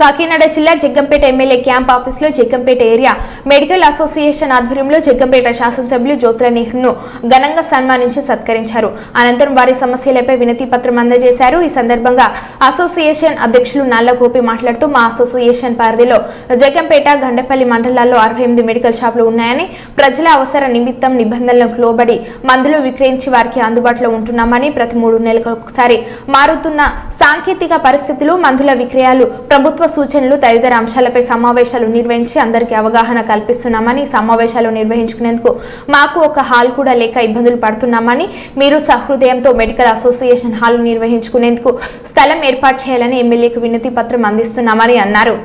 కాకినాడ జిల్లా Jaggampeta MLA camp ఆఫీసులో Jaggampeta area medical association ఆధ్వర్యంలో జగ్గంపేట శాసనసభ్యులు జ్యోతుల నెహ్రూను ఘనంగా సన్మానించి సత్కరించారు. అనంతరం వారి సమస్యలపై వినతి పత్రం అందజేశారు. ఈ సందర్భంగా అసోసియేషన్ అధ్యక్షులు నల్లగోపి మాట్లాడుతూ మా అసోసియేషన్ పరిధిలో జగ్గంపేట గండపల్లి మండలాల్లో అరవై ఎనిమిది మెడికల్ షాపులు ఉన్నాయని ప్రజల అవసర నిమిత్తం నిబంధనలకు లోబడి మందులు విక్రయించి వారికి అందుబాటులో ఉంటున్నామని ప్రతి మూడు నెలలకు ఒకసారి మారుతున్న సాంకేతిక పరిస్థితులు మందుల విక్రయాలు ప్రభుత్వ సూచనలు తదితర అంశాలపై సమావేశాలు నిర్వహించి అందరికీ అవగాహన కల్పిస్తున్నామని సమావేశాలు నిర్వహించుకునేందుకు మాకు ఒక హాల్ కూడా లేక ఇబ్బందులు పడుతున్నామని మీరు సహృదయంతో మెడికల్ అసోసియేషన్ హాల్ నిర్వహించుకునేందుకు స్థలం ఏర్పాటు చేయాలని ఎమ్మెల్యేకు వినతి పత్రం అందిస్తున్నామని అన్నారు.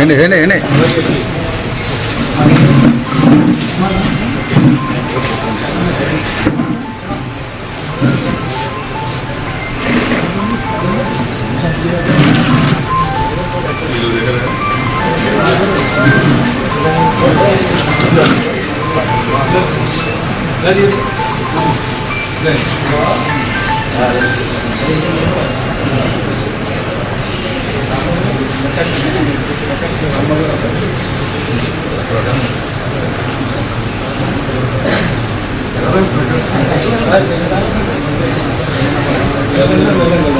ఏంటి ఏంటి ఏంటి? Gracias.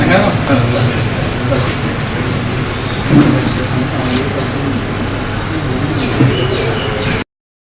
ഞങ്ങൾ